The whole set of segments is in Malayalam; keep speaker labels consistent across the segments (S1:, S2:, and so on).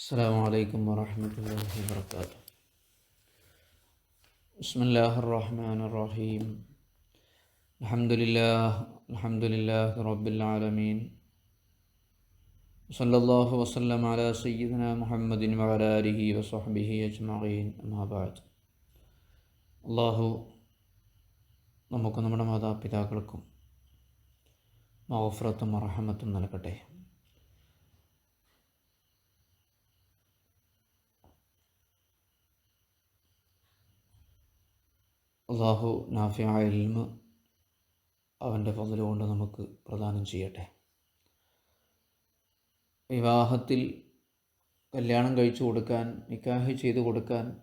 S1: السلام عليكم ورحمة الله وبركاته بسم الله الرحمن الرحيم الحمد لله الحمد لله رب العالمين صلى الله وسلم على سيدنا محمد وعلى آله وصحبه أجمعين أما بعد അള്ളാഹു നമുക്ക് നമ്മുടെ മാതാപിതാക്കൾക്കും മഹഫറത്തും അറഹമത്തും നൽകട്ടെ അള്ളാഹു നാഫിയായ ഇൽമ അവന്റെ കൊണ്ട് നമുക്ക് പ്രദാനം ചെയ്യട്ടെ. വിവാഹത്തിൽ കല്യാണം കഴിച്ചു കൊടുക്കാൻ നിക്കാഹ് ചെയ്തു കൊടുക്കാൻ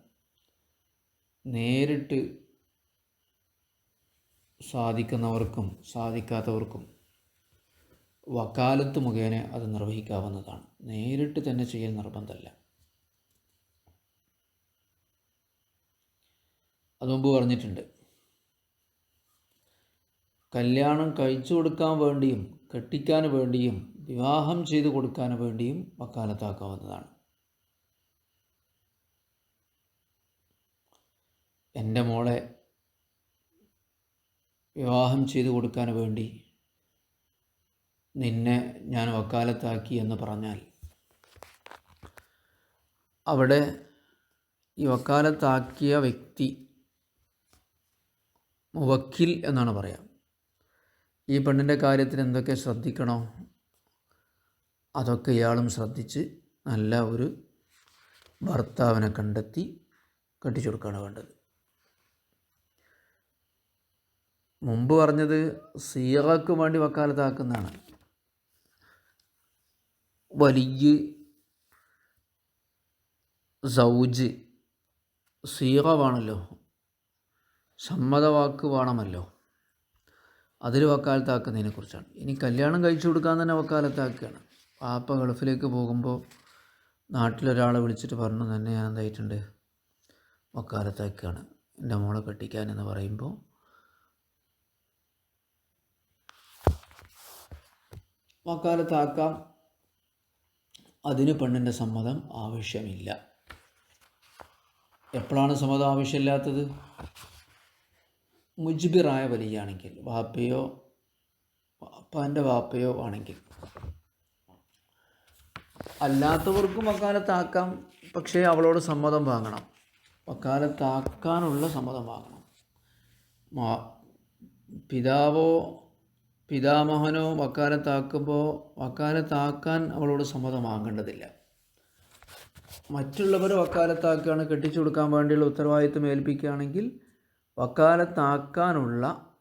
S1: നേരിട്ട് സാധിക്കുന്നവർക്കും സാധിക്കാത്തവർക്കും വക്കാലത്ത് മുഖേന അത് നിർവഹിക്കാവുന്നതാണ്. നേരിട്ട് തന്നെ ചെയ്യാൻ നിർബന്ധമല്ല. അത് മുമ്പ് പറഞ്ഞിട്ടുണ്ട്. കല്യാണം കഴിച്ചു കൊടുക്കാൻ വേണ്ടിയും കെട്ടിക്കാൻ വേണ്ടിയും വിവാഹം ചെയ്തു കൊടുക്കാൻ വേണ്ടിയും വക്കാലത്താക്കാവുന്നതാണ്. എന്റെ മോളെ വിവാഹം ചെയ്തു കൊടുക്കാൻ വേണ്ടി നിന്നെ ഞാൻ വക്കാലത്താക്കി എന്ന് പറഞ്ഞാൽ അവിടെ ഈ വക്കാലത്താക്കിയ വ്യക്തി മുവക്കിൽ എന്നാണ് പറയാം. ഈ പെണ്ണിന്റെ കാര്യത്തിൽ എന്തൊക്കെ ശ്രദ്ധിക്കണോ അതൊക്കെ ഇയാളും ശ്രദ്ധിച്ച് നല്ല ഒരു ഭർത്താവിനെ കണ്ടെത്തി കെട്ടിച്ചു കൊടുക്കുകയാണ് വേണ്ടത്. മുമ്പ് പറഞ്ഞത് സീറക്ക് വേണ്ടി വക്കാലത്താക്കുന്നതാണ്. വലിയ സൗജ് സീറ വേണമല്ലോ സമ്മതവാക്ക് വേണമല്ലോ അതിൽ വക്കാലത്താക്കുന്നതിനെ കുറിച്ചാണ്. ഇനി കല്യാണം കഴിച്ചു കൊടുക്കാൻ തന്നെ വക്കാലത്താക്കുകയാണ്. പാപ്പ ഗൾഫിലേക്ക് പോകുമ്പോൾ നാട്ടിലൊരാളെ വിളിച്ചിട്ട് പറഞ്ഞു തന്നെ ഞാൻ എന്തായിട്ടുണ്ട് വക്കാലത്താക്കുകയാണ്. എന്റെ മോളെ കെട്ടിക്കാൻ എന്ന് പറയുമ്പോൾ വക്കാലത്താക്കാം. അതിന് പെണ്ണിന്റെ സമ്മതം ആവശ്യമില്ല. എപ്പോഴാണ് സമ്മതം ആവശ്യമില്ലാത്തത്? മുജ്ബിറായ വലിയാണെങ്കിൽ വാപ്പയോ വാപ്പാന്റെ വാപ്പയോ ആണെങ്കിൽ. അല്ലാത്തവർക്കും വക്കാലത്താക്കാം പക്ഷേ അവളോട് സമ്മതം വാങ്ങണം. വക്കാലത്താക്കാനുള്ള സമ്മതം വാങ്ങണം. പിതാവോ പിതാമഹനോ വക്കാലത്താക്കുമ്പോൾ വക്കാലത്താക്കാൻ അവളോട് സമ്മതം വാങ്ങേണ്ടതില്ല. മറ്റുള്ളവർ വക്കാലത്താക്കുകയാണ് കെട്ടിച്ചു കൊടുക്കാൻ വേണ്ടിയുള്ള ഉത്തരവാദിത്വം ഏൽപ്പിക്കുകയാണെങ്കിൽ വക്കാലത്താക്കാനുള്ള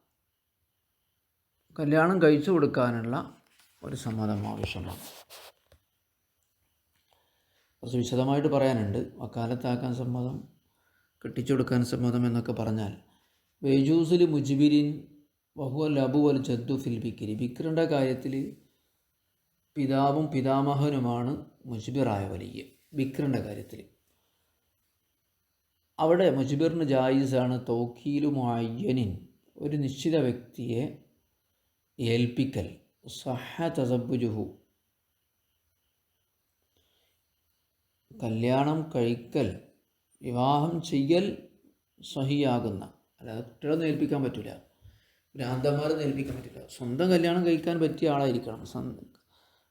S1: കല്യാണം കഴിച്ചു കൊടുക്കാനുള്ള ഒരു സമ്മതം ആവശ്യമാണ്. കുറച്ച് വിശദമായിട്ട് പറയാനുണ്ട്. വക്കാലത്താക്കാൻ സമ്മതം കെട്ടിച്ചു കൊടുക്കാൻ സമ്മതം എന്നൊക്കെ പറഞ്ഞാൽ വേജൂസിൽ മുജിബിരിൻ വഹുവ ലബു വൽ ജദ്ദു ഫിൽ ബിക്കിരി ബിക്രിന്റെ കാര്യത്തിൽ പിതാവും പിതാമഹനുമാണ് മുജിബിറായ വലിയ. ബിക്രിന്റെ കാര്യത്തിൽ. അവിടെ മുജ്ബിറിന് ജായിസാണ് തൗക്കീലു മുഅയ്യനിൻ ഒരു നിശ്ചിത വ്യക്തിയെ ഏൽപ്പിക്കൽ. സഹ തസബുജുഹു കല്യാണം കഴിക്കൽ വിവാഹം ചെയ്യൽ സഹിയാകുന്ന. അല്ലാതെ കുട്ടികളൊന്നും ഏൽപ്പിക്കാൻ പറ്റില്ല ഭ്രാന്തന്മാരെ ഏൽപ്പിക്കാൻ പറ്റില്ല സ്വന്തം കല്യാണം കഴിക്കാൻ പറ്റിയ ആളായിരിക്കണം.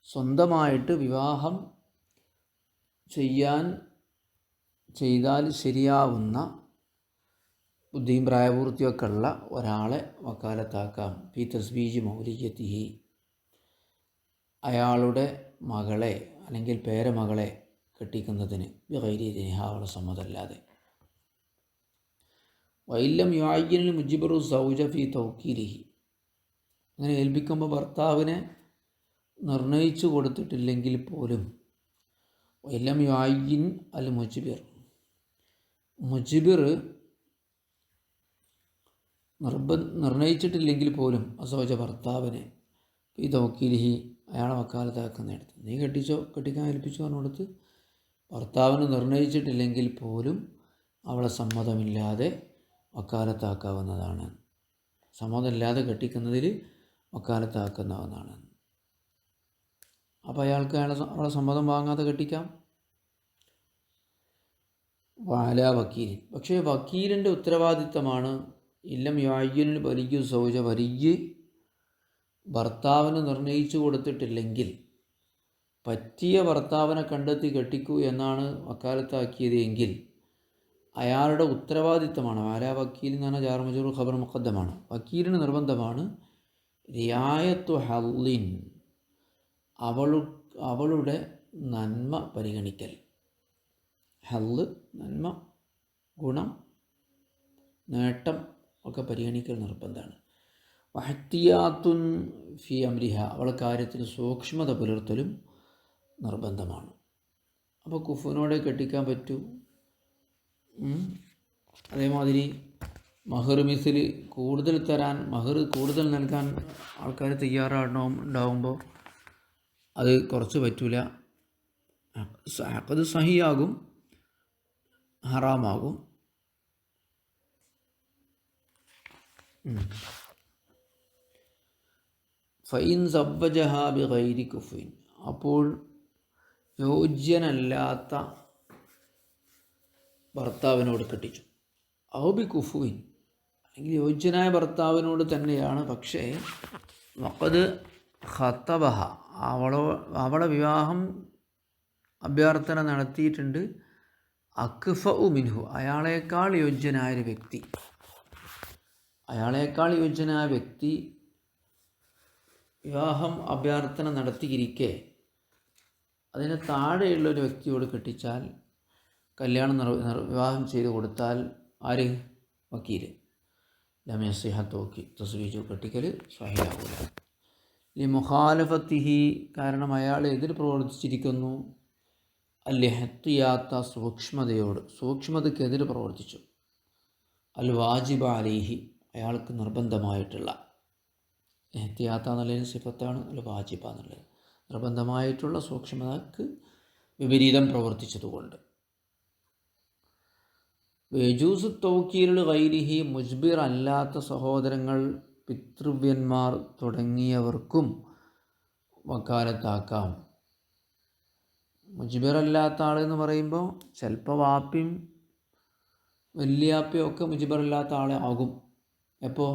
S1: സ്വന്തമായിട്ട് വിവാഹം ചെയ്യാൻ ചെയ്താൽ ശരിയാവുന്ന ബുദ്ധിയും പ്രായപൂർത്തിയൊക്കെ ഉള്ള ഒരാളെ വക്കാലത്താക്കാം. പി തസ്ബീജ് മൗലിയത്തിഹി. അയാളുടെ മകളെ അല്ലെങ്കിൽ പേരമകളെ കെട്ടിക്കുന്നതിന് ബൈരീതിന് അവളെ സമ്മതമല്ലാതെ. വൈല്ലം യുവായിനിൽ മുജിബറു സൗജ ഫി തൗക്കീലിഹി. അങ്ങനെ ഏൽപ്പിക്കുമ്പോൾ ഭർത്താവിനെ നിർണയിച്ചു കൊടുത്തിട്ടില്ലെങ്കിൽ പോലും വൈല്ലം യായിൻ അൽ മുജിബിർ മുജിബിർ നിർബ നിർണയിച്ചിട്ടില്ലെങ്കിൽ പോലും അസോജ ഭർത്താവിനെ ഈ തവക്കീലിഹി അയാളെ വക്കാലത്താക്കുന്നിടത്ത്. നീ കെട്ടിച്ചോ കെട്ടിക്കാൻ ഏൽപ്പിച്ചു പറഞ്ഞു കൊടുത്ത് ഭർത്താവിന് നിർണയിച്ചിട്ടില്ലെങ്കിൽ പോലും അവളെ സമ്മതമില്ലാതെ വക്കാലത്താക്കാവുന്നതാണ്. സമ്മതമില്ലാതെ കെട്ടിക്കുന്നതിൽ വക്കാലത്താക്കുന്നതാണ് അപ്പോൾ അയാൾക്ക് അയാളെ അവളെ സമ്മതം വാങ്ങാതെ കെട്ടിക്കാം? വാല വക്കീലിൻ പക്ഷേ വക്കീലിന്റെ ഉത്തരവാദിത്തമാണ് ഇല്ലം യായ്യനിൽ വലിയ സൗജ വലിയ ഭർത്താവിന് നിർണയിച്ചു കൊടുത്തിട്ടില്ലെങ്കിൽ പറ്റിയ ഭർത്താവിനെ കണ്ടെത്തി കെട്ടിക്കൂ എന്നാണ് വക്കാലത്താക്കിയത് എങ്കിൽ അയാളുടെ ഉത്തരവാദിത്തമാണ്. വാല വക്കീൽ എന്ന് പറഞ്ഞാൽ ജാർമജൂർ ഖബർ മുഖദ്ദമാണ്. വക്കീലിന് നിർബന്ധമാണ് റിയായത്തു ഹല്ലിൻ അവളു അവളുടെ നന്മ പരിഗണിക്കൽ. ഹല്ല് നന്മ ഗുണം നേട്ടം ഒക്കെ പരിഗണിക്കൽ നിർബന്ധമാണ്. വഹത്തിയാത്തുൻ ഫി അമ്രിഹ അവളെ കാര്യത്തിൽ സൂക്ഷ്മത പുലർത്തലും നിർബന്ധമാണ്. അപ്പോൾ കുഫുവിനോടെ കെട്ടിക്കാൻ പറ്റൂ? അതേമാതിരി മഹർ മിസിൽ കൂടുതൽ തരാൻ മഹർ കൂടുതൽ നൽകാൻ ആൾക്കാർ തയ്യാറാണോ ഉണ്ടാവുമ്പോൾ അത് കുറച്ച് പറ്റൂല. അത് സഹിയാകും. ഹറാമാകും. ഫൈൻ സബ്ബജഹാബി ഗൈരി കുഫൈൻ അപ്പോൾ യോജ്യനല്ലാത്ത ഭർത്താവിനോട് കെട്ടിച്ചു. ഔബി കുഫുവിൻ. അല്ലെങ്കിൽ യോജ്യനായ ഭർത്താവിനോട് തന്നെയാണ്. പക്ഷേ വക്കത് ഖത്തബഹ. അവളോ അവളെ വിവാഹം അഭ്യർത്ഥന നടത്തിയിട്ടുണ്ട്. അക്ഫ മിൻഹു അയാളേക്കാൾ യോജ്യനായ ഒരു വ്യക്തി. അയാളേക്കാൾ യോജ്യനായ വ്യക്തി വിവാഹം അഭ്യർത്ഥന നടത്തിയിരിക്കെ അതിന് താഴെയുള്ള ഒരു വ്യക്തിയോട് കെട്ടിച്ചാൽ കല്യാണം വിവാഹം ചെയ്തു കൊടുത്താൽ ആര്? വക്കീൽ ലമയസിഹത്തോക്കി തസ്വീജു കെട്ടിക്കൽ സ്വഹിയാകൂല ഈ മുഖാലഫത്തിഹി കാരണം അയാൾ എതിർ പ്രവർത്തിച്ചിരിക്കുന്നു. അല്യഹത്തിയാത്ത സൂക്ഷ്മതയോട്. സൂക്ഷ്മതയ്ക്കെതിരെ പ്രവർത്തിച്ചു. അൽ വാജിബ അലിഹി അയാൾക്ക് നിർബന്ധമായിട്ടുള്ള. എഹത്തിയാത്ത എന്നുള്ളതിന് സിഫത്താണ് അൽ വാജിബ എന്നുള്ളത്. നിർബന്ധമായിട്ടുള്ള സൂക്ഷ്മതക്ക് വിപരീതം പ്രവർത്തിച്ചതുകൊണ്ട്. വേജൂസ് തൗക്കീലുകൾ വൈരിഹി മുജ്ബിർ അല്ലാത്ത സഹോദരങ്ങൾ പിതൃവ്യന്മാർ തുടങ്ങിയവർക്കും വക്കാലത്താക്കാം. മുജ്ബിർ ആൾ ആളെന്ന് പറയുമ്പോൾ ചിലപ്പോൾ വാപ്പിയും വല്യാപ്പയും ഒക്കെ മുജിബറല്ലാത്ത ആളെ ആകും. എപ്പോൾ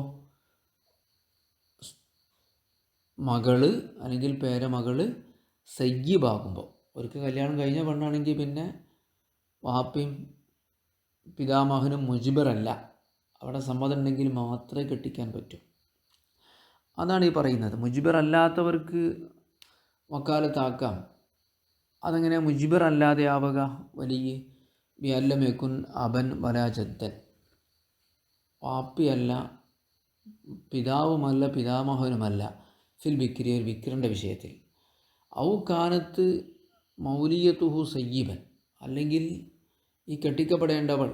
S1: മകൾ അല്ലെങ്കിൽ പേരമകൾ സയ്യിബാകുമ്പോൾ അവർക്ക് കല്യാണം കഴിഞ്ഞ പെണ്ണാണെങ്കിൽ പിന്നെ വാപ്പയും പിതാമഹനും മുജിബറല്ല. അവിടെ സമ്മതം ഉണ്ടെങ്കിൽ മാത്രമേ കെട്ടിക്കാൻ പറ്റൂ. അതാണ് ഈ പറയുന്നത്. മുജിബർ അല്ലാത്തവർക്ക് വക്കാലത്താക്കാം. അതെങ്ങനെ മുജിബർ അല്ലാതെ ആവുക വലിയ ബിയല്ലമേക്കുൻ അബൻ വരാജത്തൻ പാപ്പിയല്ല പിതാവുമല്ല പിതാമഹനുമല്ല ഫിൽ ബിക്രി ഒരു ബിക്രിന്റെ വിഷയത്തിൽ. ഔ കാനത്ത് മൗലിയത്തുഹു സയ്യിബൻ അല്ലെങ്കിൽ ഈ കെട്ടിക്കപ്പെടേണ്ടവൾ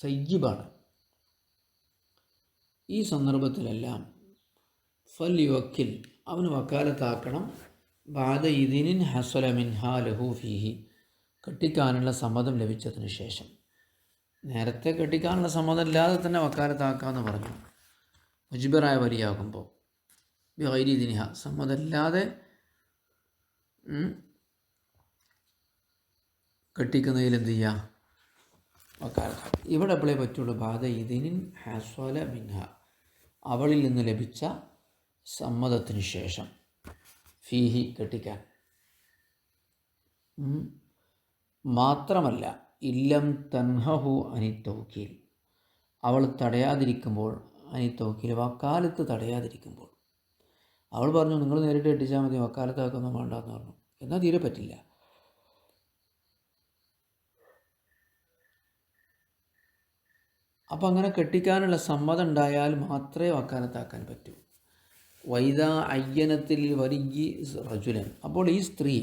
S1: സയ്യിബാണ്. ഈ സന്ദർഭത്തിലെല്ലാം ഫൽ യുവക്കിൽ അവന് വക്കാലത്താക്കണം. ബാദ ഇതിനിൻ ഹസല മിൻഹ ലഹു ഫീഹി കെട്ടിക്കാനുള്ള സമ്മതം ലഭിച്ചതിന് ശേഷം. നേരത്തെ കെട്ടിക്കാനുള്ള സമ്മതം ഇല്ലാതെ തന്നെ വക്കാലത്താക്കാമെന്ന് പറഞ്ഞു. മുജിബറായ വരിയാകുമ്പോൾ ബിഹൈരി ദിനിഹ സമ്മതമില്ലാതെ കെട്ടിക്കുന്നതിൽ എന്ത് ചെയ്യുക വക്കാലത്താക്കാം. ഇവിടെ എപ്പോഴേ പറ്റുള്ളൂ. ബാധ ഇതിനിൻ ഹസ്വല മിൻഹ അവളിൽ നിന്ന് ലഭിച്ച സമ്മതത്തിന് ശേഷം. ഫീഹി കെട്ടിക്കാൻ. മാത്രമല്ല ഇല്ലം തൻഹഹു അനിത്തൗക്കീൽ. അവൾ തടയാതിരിക്കുമ്പോൾ അനിത്തൗക്കീൽ വക്കാലത്ത് തടയാതിരിക്കുമ്പോൾ. അവൾ പറഞ്ഞു നിങ്ങൾ നേരിട്ട് കെട്ടിച്ചാൽ മതി വക്കാലത്താക്കൊന്നും വേണ്ടെന്ന് പറഞ്ഞു. എന്നാൽ തീരെ പറ്റില്ല. അപ്പം അങ്ങനെ കെട്ടിക്കാനുള്ള സമ്മതം ഉണ്ടായാൽ മാത്രമേ വക്കാലത്താക്കാൻ പറ്റൂ. വൈദ അയ്യനത്തിൽ വലിയി റജുലൻ. അപ്പോൾ ഈ സ്ത്രീ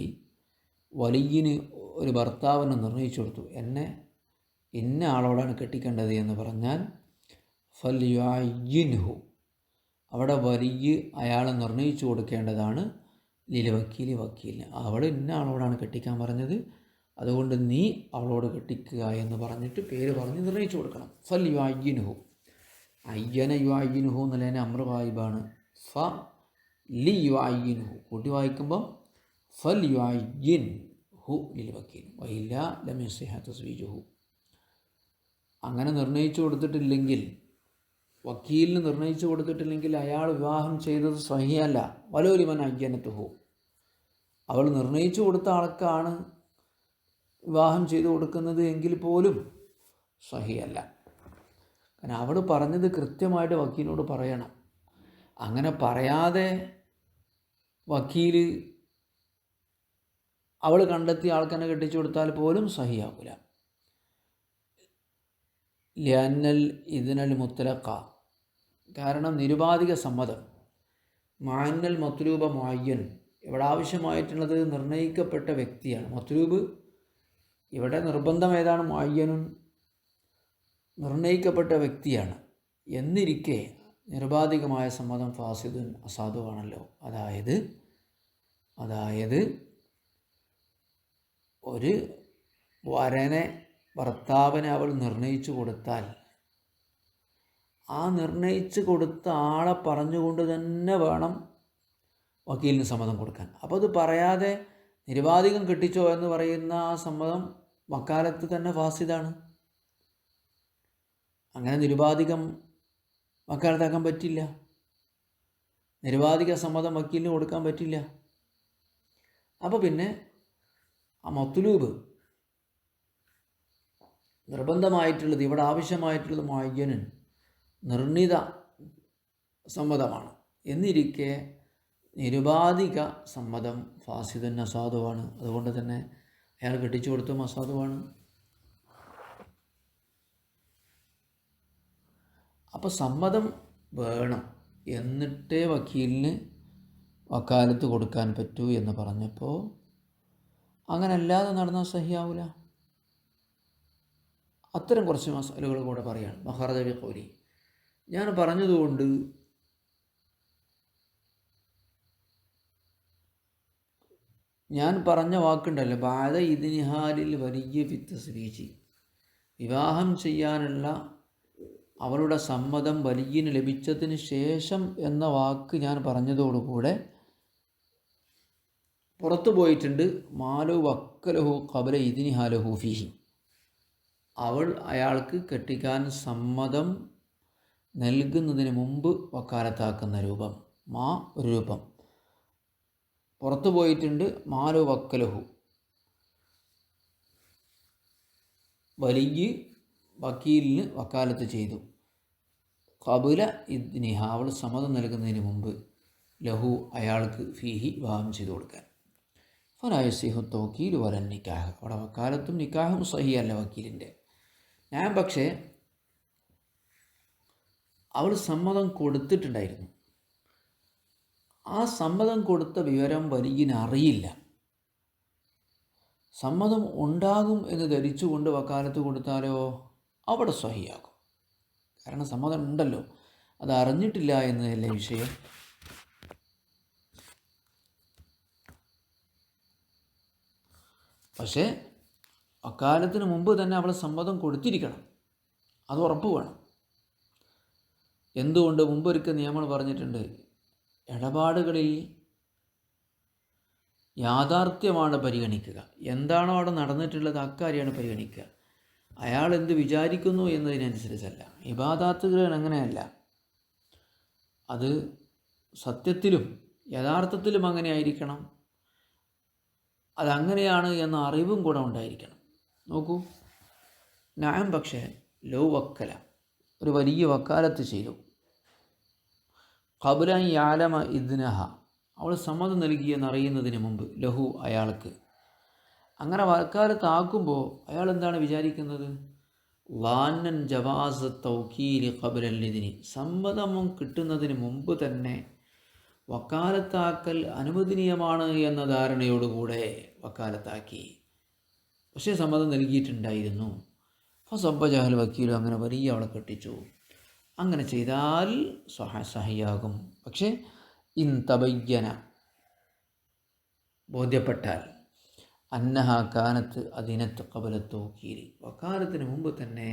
S1: വലിയിന് ഒരു ഭർത്താവിനെ നിർണയിച്ചു കൊടുത്തു എന്നെ ഇന്ന ആളോടാണ് കെട്ടിക്കേണ്ടത് എന്ന് പറഞ്ഞാൽ ഫല്യുഹു അവിടെ വലിയ അയാളെ നിർണയിച്ചു കൊടുക്കേണ്ടതാണ് ലീല വക്കീലി വക്കീലിന്. അവൾ ഇന്ന ആളോടാണ് കെട്ടിക്കാൻ പറഞ്ഞത്? അതുകൊണ്ട് നീ അവളോട് കെട്ടിക്കുക എന്ന് പറഞ്ഞിട്ട് പേര് പറഞ്ഞ് നിർണയിച്ചു കൊടുക്കണം. യുഅയ്യിനുഹു അയ്യന യുഅയ്യിനുഹു എന്നുള്ളതിന് അമ്ര വായിബാണ് ഫ ലി യു അയ്യിൻ ഹു കൂട്ടി വായിക്കുമ്പോൾ ഫൽ ഐൻ ഹു ലിൽ വക്കീൽ. വൈല ലം യസിഹ തസ്വീജുഹു. അങ്ങനെ നിർണയിച്ചു കൊടുത്തിട്ടില്ലെങ്കിൽ വക്കീലിന് നിർണയിച്ചു കൊടുത്തിട്ടില്ലെങ്കിൽ അയാൾ വിവാഹം ചെയ്തത് സഹിയല്ല. വലോലിമൻ അയ്യനത്തുഹു. അവൾ നിർണയിച്ചു കൊടുത്ത ആൾക്കാണ് വിവാഹം ചെയ്തു കൊടുക്കുന്നത് എങ്കിൽ പോലും സഹിയല്ല. കാരണം അവൾ പറഞ്ഞത് കൃത്യമായിട്ട് വക്കീലിനോട് പറയണം. അങ്ങനെ പറയാതെ വക്കീൽ അവൾ കണ്ടെത്തിയ ആൾക്കെന്നെ കെട്ടിച്ചു കൊടുത്താൽ പോലും സഹിയാവില്ല ലിയന്നൽ ഇതിനൽ മുത്തലക്ക കാരണം നിരുപാധിക സമ്മതം. മാന്നൽ മത്ലൂബ മായ്യൻ ഇവിടെ ആവശ്യമായിട്ടുള്ളത് നിർണയിക്കപ്പെട്ട വ്യക്തിയാണ്. മത്ലൂബ് ഇവിടെ നിർബന്ധം ഏതാണ്? മായ്യനും നിർണയിക്കപ്പെട്ട വ്യക്തിയാണ്. എന്നിരിക്കെ നിരുപാധികമായ സമ്മതം ഫാസിദുൻ അസാധുവാണല്ലോ അതായത് അതായത് ഒരു വരനെ ഭർത്താവിനെ അവൾ നിർണയിച്ചു കൊടുത്താൽ ആ നിർണയിച്ചു കൊടുത്ത ആളെ പറഞ്ഞുകൊണ്ട് തന്നെ വേണം വക്കീലിന് സമ്മതം കൊടുക്കാൻ. അപ്പോൾ അത് പറയാതെ നിരുപാധികം കിട്ടിച്ചോ എന്ന് പറയുന്ന ആ സമ്മതം വക്കാലത്ത് തന്നെ ഫാസിദാണ്. അങ്ങനെ നിരുപാധികം വക്കാലത്താക്കാൻ പറ്റില്ല. നിരവാധിക സമ്മതം വക്കീലിന് കൊടുക്കാൻ പറ്റില്ല. അപ്പോൾ പിന്നെ ആ മത്തുലൂബ് നിർബന്ധമായിട്ടുള്ളത് ഇവിടെ ആവശ്യമായിട്ടുള്ളത് മായ്യനൻ നിർണിത സമ്മതമാണ്. എന്നിരിക്കെ നിരുപാധിക സമ്മതം ഫാസിദൻ അസാധുവാണ് അതുകൊണ്ട് തന്നെ അയാൾ കെട്ടിച്ചു കൊടുത്തും അസാധുവാണ് അപ്പോൾ സമ്മതം വേണം. എന്നിട്ടേ വക്കീലിന് വക്കാലത്ത് കൊടുക്കാൻ പറ്റൂ എന്ന് പറഞ്ഞപ്പോൾ അങ്ങനെ അല്ലാതെ നടന്നാൽ സഹിയാവില്ല അത്തരം കുറച്ച് മസാലകൾ കൂടെ പറയാണ്. മഹാരാജവി കോരി. ഞാൻ പറഞ്ഞതുകൊണ്ട് ഞാൻ പറഞ്ഞ വാക്കുണ്ടല്ലോ ബാധ ഇതിനിഹാലിൽ വലിയ വിത്ത് സ്വീചി വിവാഹം ചെയ്യാനുള്ള അവളുടെ സമ്മതം വലിയന് ലഭിച്ചതിന് ശേഷം എന്ന വാക്ക് ഞാൻ പറഞ്ഞതോടുകൂടെ പുറത്തു പോയിട്ടുണ്ട്. മാലു വക്കലഹു കബല ഇതിനി ഹാലഹു ഫിഹി. അവൾ അയാൾക്ക് കെട്ടിക്കാൻ സമ്മതം നൽകുന്നതിന് മുമ്പ് വക്കാലത്താക്കുന്ന രൂപം. മാ ഒരു രൂപം. പുറത്തു പോയിട്ടുണ്ട് മാലു വക്കലഹു. വലിയ വക്കീലിന് വക്കാലത്ത് ചെയ്തു. കബുല ഇദ്നിഹ അവൾ സമ്മതം നൽകുന്നതിന് മുമ്പ് ലഹു അയാൾക്ക് ഫീഹി വിവാഹം ചെയ്തു കൊടുക്കാൻ. ഫനായസിഹു തോക്കീൽ വരൻ നിക്കാഹ്. അവിടെ വക്കാലത്തും നിക്കാഹും സഹിയല്ല വക്കീലിന്റെ. ഞാൻ പക്ഷേ അവൾ സമ്മതം കൊടുത്തിട്ടുണ്ടായിരുന്നു. ആ സമ്മതം കൊടുത്ത വിവരം വലിയന് അറിയില്ല സമ്മതം ഉണ്ടാകും എന്ന് ധരിച്ചുകൊണ്ട് വക്കാലത്ത് കൊടുത്താലോ? അവിടെ സഹിയാകും കാരണം സമ്മതം ഉണ്ടല്ലോ. അത് അറിഞ്ഞിട്ടില്ല എന്നതല്ലേ വിഷയം? പക്ഷേ അക്കാലത്തിന് മുമ്പ് തന്നെ അവൾ സമ്മതം കൊടുത്തിരിക്കണം. അത് ഉറപ്പ് വേണം. എന്തുകൊണ്ട് മുമ്പൊരിക്കൽ നിയമങ്ങൾ പറഞ്ഞിട്ടുണ്ട് ഇടപാടുകളിൽ യാഥാർത്ഥ്യമാണ് പരിഗണിക്കുക. എന്താണോ അവിടെ നടന്നിട്ടുള്ളത് അക്കാര്യമാണ് പരിഗണിക്കുക. അയാൾ എന്ത് വിചാരിക്കുന്നു എന്നതിനനുസരിച്ചല്ല. ഇബാദാത്തുകൾ അങ്ങനെയല്ല. അത് സത്യത്തിലും യഥാർത്ഥത്തിലും അങ്ങനെ ആയിരിക്കണം അതങ്ങനെയാണ് എന്ന അറിവും കൂടെ ഉണ്ടായിരിക്കണം. നോക്കൂ. ഞാൻ പക്ഷേ ലോ വക്കല. ഒരു വലിയ വക്കാലത്ത് ചെയ്തു. കബുലൻ യാലമ ഇദ്നഹ. അവൾ സമ്മതം നൽകിയെന്നറിയുന്നതിന് മുമ്പ് ലഹു അയാൾക്ക് അങ്ങനെ വക്കാലത്താക്കുമ്പോൾ അയാൾ എന്താണ് വിചാരിക്കുന്നത്? വാനൻ ജവാസ് തൗക്കീലി കബുലല്ലിതിന് സമ്മതം കിട്ടുന്നതിന് മുമ്പ് തന്നെ വക്കാലത്താക്കൽ അനുവദനീയമാണ് എന്ന ധാരണയോടുകൂടെ വക്കാലത്താക്കി. പക്ഷേ സമ്മതം നൽകിയിട്ടുണ്ടായിരുന്നു. ഫസബ്ബ ജഹൽ വക്കീലും അങ്ങനെ വലിയ അവളെ കെട്ടിച്ചു. അങ്ങനെ ചെയ്താൽ സഹ സഹിയാകും. പക്ഷേ ഇൻ തബയ്യന ബോധ്യപ്പെട്ടാൽ അന്നഹ കാനത്ത് അതിനത്ത് കബലത്തോ കീരി വക്കാലത്തിന് മുമ്പ് തന്നെ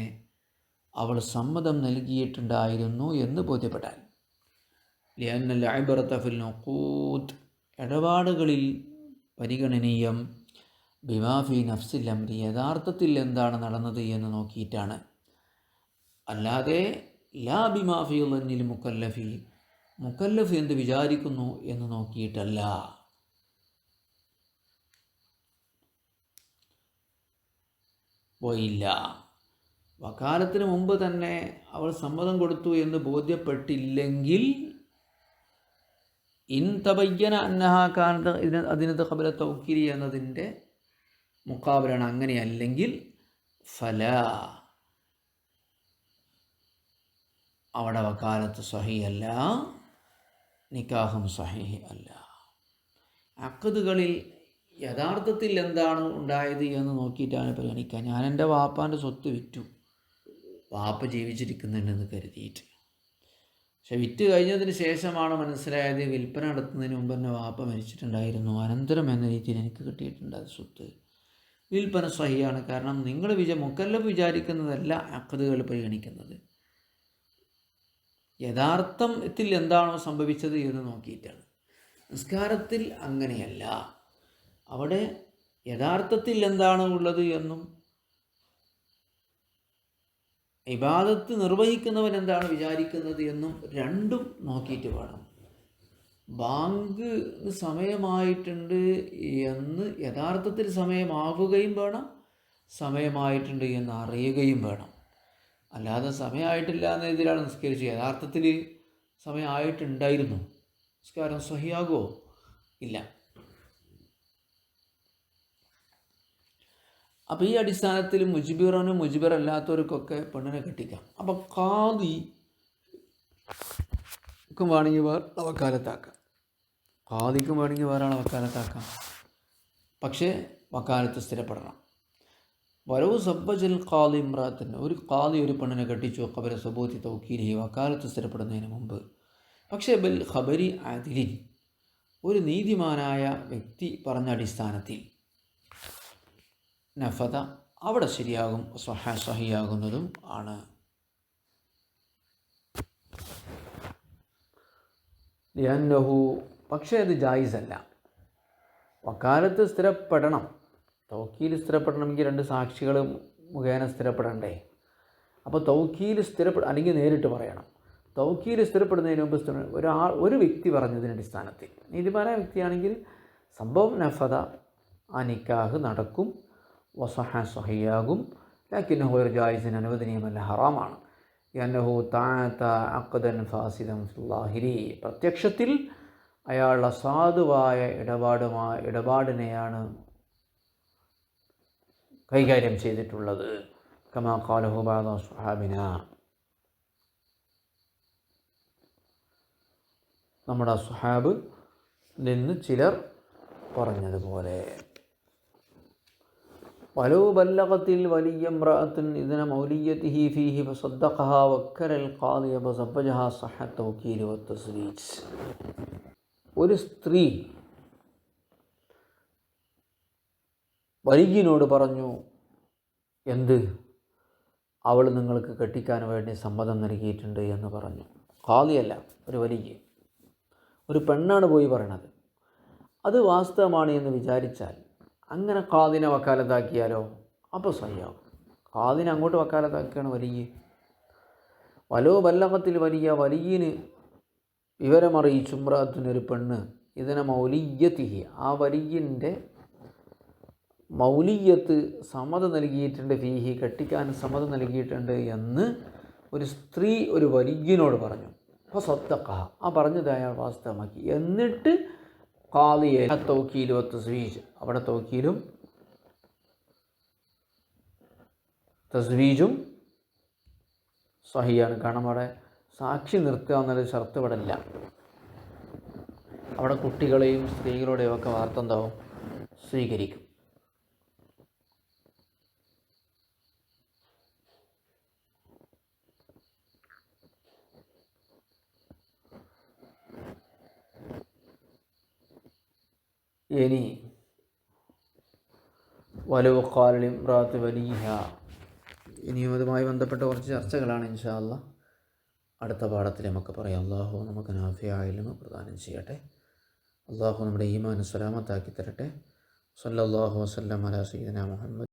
S1: അവൾ സമ്മതം നൽകിയിട്ടുണ്ടായിരുന്നു എന്ന് ബോധ്യപ്പെട്ടാൽ. ലിയന്നൽ അബറത്തഫിൽ നോക്കൂത്ത് ഇടപാടുകളിൽ പരിഗണനീയം ബിമാഫി നഫ്സിൽ അമ്രി യഥാർത്ഥത്തിൽ എന്താണ് നടന്നത് എന്ന് നോക്കിയിട്ടാണ്. അല്ലാതെ ലാ ബിമാഫി ലന്നിൽ മുക്കല്ലഫി മുക്കല്ലഫ് എന്ത് വിചാരിക്കുന്നു എന്ന് നോക്കിയിട്ടല്ല. പോയില്ല. വക്കാലത്തിന് മുമ്പ് തന്നെ അവൾ സമ്മതം കൊടുത്തു എന്ന് ബോധ്യപ്പെട്ടില്ലെങ്കിൽ ഇൻ തബയ്യന അന്നഹാക്കാനത് ഇതിന് അതിനത് കബല തൗക്കിരി എന്നതിന്റെ മുക്കാബലാണ് അങ്ങനെയല്ലെങ്കിൽ ഫല. അവിടെ വക്കാലത്ത് സഹിയല്ല നിക്കാഹം സഹി അല്ല. അക്കതുകളിൽ യഥാർത്ഥത്തിൽ എന്താണ് ഉണ്ടായത് എന്ന് നോക്കിയിട്ടാണ് പരിഗണിക്കുക. ഞാൻ എന്റെ വാപ്പാന്റെ സ്വത്ത് വിറ്റു. വാപ്പ ജീവിച്ചിരിക്കുന്നുണ്ടെന്ന് കരുതിയിട്ട്. പക്ഷെ വിറ്റ് കഴിഞ്ഞതിന് ശേഷമാണ് മനസ്സിലായത് വിൽപ്പന നടത്തുന്നതിന് മുമ്പ് എന്റെ വാപ്പ മരിച്ചിട്ടുണ്ടായിരുന്നു. അനന്തരം എന്ന രീതിയിൽ എനിക്ക് കിട്ടിയിട്ടുണ്ട് അത് സ്വത്ത്. വിൽപ്പന സഹിയാണ്. കാരണം നിങ്ങൾ വിച മുക്കല്ല വിചാരിക്കുന്നതല്ല അക്കതുകൾ പരിഗണിക്കുന്നത്. യഥാർത്ഥത്തിൽ എന്താണോ സംഭവിച്ചത് എന്ന് നോക്കിയിട്ടാണ്. നിസ്കാരത്തിൽ അങ്ങനെയല്ല. അവിടെ യഥാർത്ഥത്തിൽ എന്താണ് ഉള്ളത് എന്നും ഇബാദത്ത് നിർവഹിക്കുന്നവൻ എന്താണ് വിചാരിക്കുന്നത് എന്നും രണ്ടും നോക്കിയിട്ട് വേണം. ബാങ്ക് സമയമായിട്ടുണ്ട് എന്ന് യഥാർത്ഥത്തിൽ സമയമാവുകയും വേണം സമയമായിട്ടുണ്ട് എന്ന് അറിയുകയും വേണം. അല്ലാതെ സമയമായിട്ടില്ല എന്ന രീതിയിലാണ് നിസ്കരിച്ച് യഥാർത്ഥത്തിൽ സമയമായിട്ടുണ്ടായിരുന്നു. നിസ്കാരം സഹിയാകുമോ? ഇല്ല. അപ്പോൾ ഈ അടിസ്ഥാനത്തിൽ മുജിബിറോനും മുജിബിർ അല്ലാത്തവർക്കൊക്കെ പെണ്ണിനെ കെട്ടിക്കാം. അപ്പോൾ കാതി ക്കും വേണമെങ്കിൽ വേറെ വക്കാലത്താക്കാം. കാതിക്കും വേണമെങ്കിൽ വേറെ വക്കാലത്താക്കാം. പക്ഷേ വക്കാലത്ത് സ്ഥിരപ്പെടണം. വരവ് സബ്ബജൽ കാതി ഇമ്രാത്തിന് ഒരു കാതി ഒരു പെണ്ണിനെ കെട്ടിച്ചു കബര സബൂത്തി തൗക്കീലി വക്കാലത്ത് സ്ഥിരപ്പെടുന്നതിന് മുമ്പ്. പക്ഷേ ബൽ ഖബരി ആദിലിൻ ഒരു നീതിമാനായ വ്യക്തി പറഞ്ഞ അടിസ്ഥാനത്തിൽ നഫത അവിടെ ശരിയാകും സഹ സഹിയാകുന്നതും ആണ്. ലിയന്നഹു പക്ഷേ അത് ജായിസല്ല. വക്കാലത്ത് സ്ഥിരപ്പെടണം. തൗക്കീൽ സ്ഥിരപ്പെടണമെങ്കിൽ രണ്ട് സാക്ഷികൾ മുഖേന സ്ഥിരപ്പെടണ്ടേ. അപ്പോൾ തൗക്കീൽ സ്ഥിരപ്പെട അല്ലെങ്കിൽ നേരിട്ട് പറയണം. തൗക്കീൽ സ്ഥിരപ്പെടുന്നതിന് മുമ്പ് ഒരാൾ ഒരു വ്യക്തി പറഞ്ഞതിന്റെ അടിസ്ഥാനത്തിൽ. നീതിമാനായ വ്യക്തിയാണെങ്കിൽ സംഭവം നഫത ആ നിക്കാഹ് നടക്കും. വസഹ സഹിയാകും. ലാക്കിന്നഹു ഒരു ജായിസിന് അനുവദനീയമല്ല ഹറാമാണ്. എന്നഹു താത്ത അക്കദൻ ഫാസിദം ലാഹിരി പ്രത്യക്ഷത്തിൽ അയാളുടെ സാധുവായ ഇടപാടുമായ ഇടപാടിനെയാണ് കൈകാര്യം ചെയ്തിട്ടുള്ളത്. കമാ കാലഹു ബാദ സുഹാബിന നമ്മുടെ സുഹാബ് നിന്ന് ചിലർ പറഞ്ഞതുപോലെ. വലോ ബല്ലകത്തിൽ വലിയ മ്രാത്തുൻ ഇതിനെ മൗലിയത്തി ഹി ഫി ഹി ഫസദ്ദഖഹ വക്കരൽ ഖാദിയ ഫസബ്ബജഹ സഹ തൗക്കീൽ വത്തസ്രീജ് ഒരു സ്ത്രീ വലിയനോട് പറഞ്ഞു എന്ത്? അവൾ നിങ്ങൾക്ക് കെട്ടിക്കാൻ വേണ്ടി സമ്മതം നൽകിയിട്ടുണ്ട് എന്ന് പറഞ്ഞു. ഖാദിയല്ല ഒരു വലിയ. ഒരു പെണ്ണാണ് പോയി പറയണത്. അത് വാസ്തവമാണ് എന്ന് വിചാരിച്ചാൽ അങ്ങനെ കാതിനെ വക്കാലത്താക്കിയാലോ? അപ്പോൾ സഹിയാവും. കാതിനെ അങ്ങോട്ട് വക്കാലത്താക്കിയാണ് വലിയ. വലോ ബല്ലകത്തിൽ വലിയ വലിയന് വിവരമറിയിച്ചു ഒരു പെണ്ണ്. ഇതിനെ മൗലിയത്തിഹി. ആ വലിയന്റെ മൗലിയത്ത് സമ്മതം നൽകിയിട്ടുണ്ട്. ഫീഹി കെട്ടിക്കാൻ സമ്മതം നൽകിയിട്ടുണ്ട് എന്ന് ഒരു സ്ത്രീ ഒരു വലിയനോട് പറഞ്ഞു. അപ്പോൾ സ്വത്തക്ക ആ പറഞ്ഞത് അയാൾ വാസ്തവമാക്കി. എന്നിട്ട് കാളിയെ തൗക്കീലും തസ്വീജ്. അവിടെ തൗക്കീലും തസ്വീജും സഹിയാണ് കാരണം അവിടെ സാക്ഷി നിർത്തുക എന്നൊരു ഷർത്ത് ഇവിടെ ഇല്ല. അവിടെ കുട്ടികളെയും സ്ത്രീകളുടെയും ഒക്കെ വാർത്ത എന്താവും? സ്വീകരിക്കും. ഇനി വലവ് കാലിം വലിയ ഇനിയും അതുമായി ബന്ധപ്പെട്ട കുറച്ച് ചർച്ചകളാണ് ഇൻഷാല്ല അടുത്ത പാഠത്തിൽ നമുക്ക് പറയാം. അള്ളാഹു നമുക്ക് നാഫിയായാലും പ്രദാനം ചെയ്യട്ടെ. അള്ളാഹു നമ്മുടെ ഈമാൻ സലാമത്താക്കി തരട്ടെ. സല്ലാഹു വസല്ലം അലാ സീദന മുഹമ്മദ്.